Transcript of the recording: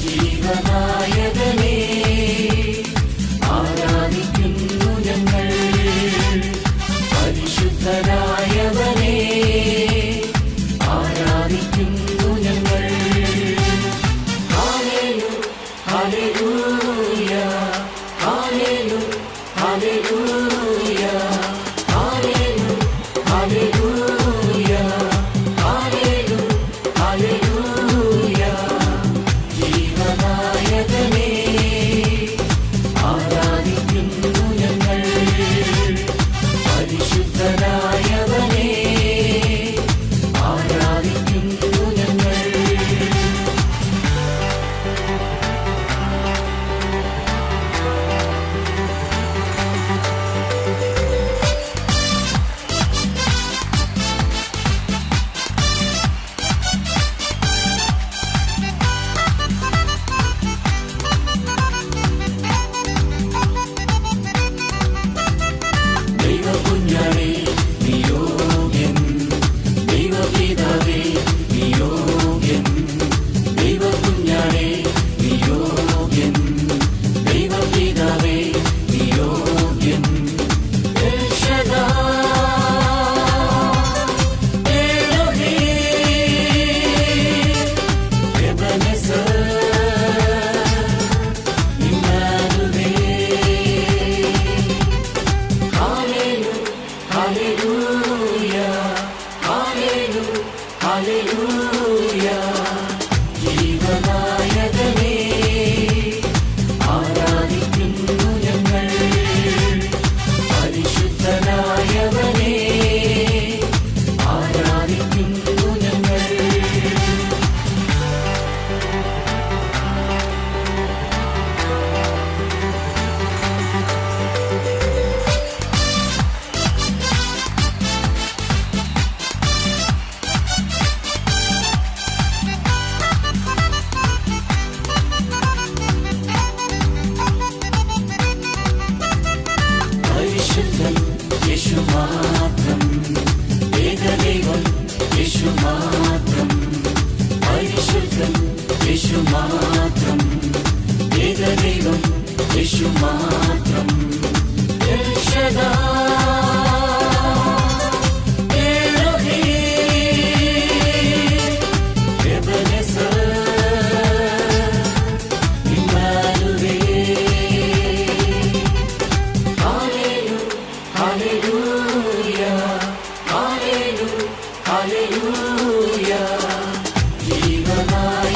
ജീവനായകനേ ആരാധിക്കുന്നു ഞങ്ങൾ. പരിശുദ്ധനായവനേ ആരാധിക്കുന്നു ഞങ്ങൾ. ഹാലേലു ഹാലേലൂയ ഹാലേലു ഹാലേലൂ Hallelujah. Gişumadım Dilşeda Hallelujah, hallelujah, hallelujah. Jeevanaya.